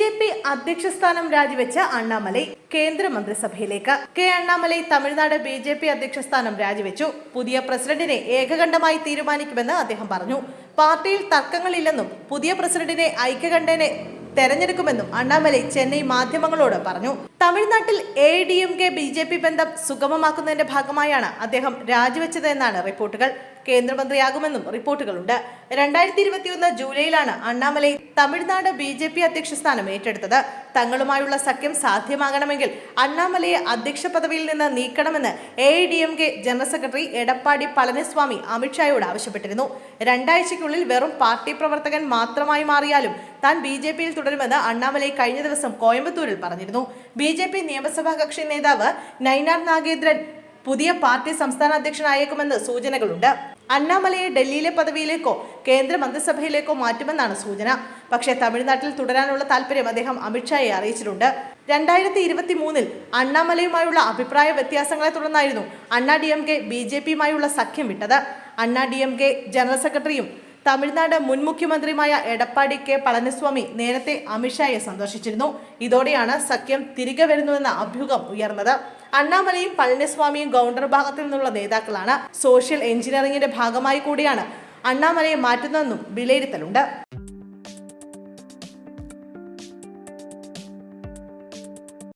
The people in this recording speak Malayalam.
ജെ പി അധ്യക്ഷ സ്ഥാനം രാജിവെച്ച Annamalai കേന്ദ്രമന്ത്രിസഭയിലേക്ക്. K Annamalai Tamil Nadu B J P അധ്യക്ഷ സ്ഥാനം രാജിവെച്ചു. പുതിയ പ്രസിഡന്റിനെ ഏകകണ്ഠമായി തീരുമാനിക്കുമെന്ന് അദ്ദേഹം പറഞ്ഞു. പാർട്ടിയിൽ തർക്കങ്ങളില്ലെന്നും പുതിയ പ്രസിഡന്റിനെ ഐക്യകണ്ഠേനെ തെരഞ്ഞെടുക്കുമെന്നും അണ്ണാമലൈ ചെന്നൈ മാധ്യമങ്ങളോട് പറഞ്ഞു. തമിഴ്നാട്ടിൽ A D M K B J P ബന്ധം സുഗമമാക്കുന്നതിന്റെ ഭാഗമായാണ് അദ്ദേഹം രാജിവെച്ചത് എന്നാണ് റിപ്പോർട്ടുകൾ. കേന്ദ്രമന്ത്രിയാകുമെന്നും റിപ്പോർട്ടുകളുണ്ട്. രണ്ടായിരത്തി ഇരുപത്തിയൊന്ന് ജൂലൈയിലാണ് Annamalai Tamil Nadu B J P അധ്യക്ഷ സ്ഥാനം ഏറ്റെടുത്തത്. തങ്ങളുമായുള്ള സഖ്യം സാധ്യമാകണമെങ്കിൽ അണ്ണാമലയെ അധ്യക്ഷ പദവിയിൽ നിന്ന് നീക്കണമെന്ന് A I D M K general secretary Edappadi Palaniswami അമിത്ഷായോട് ആവശ്യപ്പെട്ടിരുന്നു. രണ്ടാഴ്ചയ്ക്കുള്ളിൽ വെറും പാർട്ടി പ്രവർത്തകൻ മാത്രമായി മാറിയാലും താൻ ബി ജെ പിയിൽ തുടരുമെന്ന് അണ്ണാമലൈ കഴിഞ്ഞ ദിവസം കോയമ്പത്തൂരിൽ പറഞ്ഞിരുന്നു. ബി ജെ പി നിയമസഭാ കക്ഷി നേതാവ് നൈനാർ നാഗേന്ദ്രൻ പുതിയ പാർട്ടി സംസ്ഥാന അധ്യക്ഷനായേക്കുമെന്ന് സൂചനകളുണ്ട്. അണ്ണാമലയെ ഡൽഹിയിലെ പദവിയിലേക്കോ കേന്ദ്ര മന്ത്രിസഭയിലേക്കോ മാറ്റുമെന്നാണ് സൂചന. പക്ഷേ തമിഴ്നാട്ടിൽ തുടരാനുള്ള താല്പര്യം അദ്ദേഹം അമിത്ഷായെ അറിയിച്ചിട്ടുണ്ട്. രണ്ടായിരത്തി ഇരുപത്തി മൂന്നിൽ അണ്ണാമലയുമായുള്ള അഭിപ്രായ വ്യത്യാസങ്ങളെ തുടർന്നായിരുന്നു Anna D M K B J പിയുമായുള്ള സഖ്യം വിട്ടത്. അണ്ണാ ഡി എം കെ ജനറൽ സെക്രട്ടറിയും തമിഴ്നാട് മുൻ മുഖ്യമന്ത്രിയുമായ എടപ്പാടി കെ പളനിസ്വാമി നേരത്തെ അമിത്ഷായെ സന്ദർശിച്ചിരുന്നു. ഇതോടെയാണ് സഖ്യം തിരികെ വരുന്നുവെന്ന അഭ്യൂഹം ഉയർന്നത്. അണ്ണാമലയും പളനിസ്വാമിയും ഗൗണ്ടർ ഭാഗത്തു നിന്നുള്ള നേതാക്കളാണ് സോഷ്യൽ എഞ്ചിനീയറിംഗിന്റെ ഭാഗമായി കൂടിയാണ് അണ്ണാമലയെ മാറ്റുന്നതെന്നും വിലയിരുത്തലുണ്ട്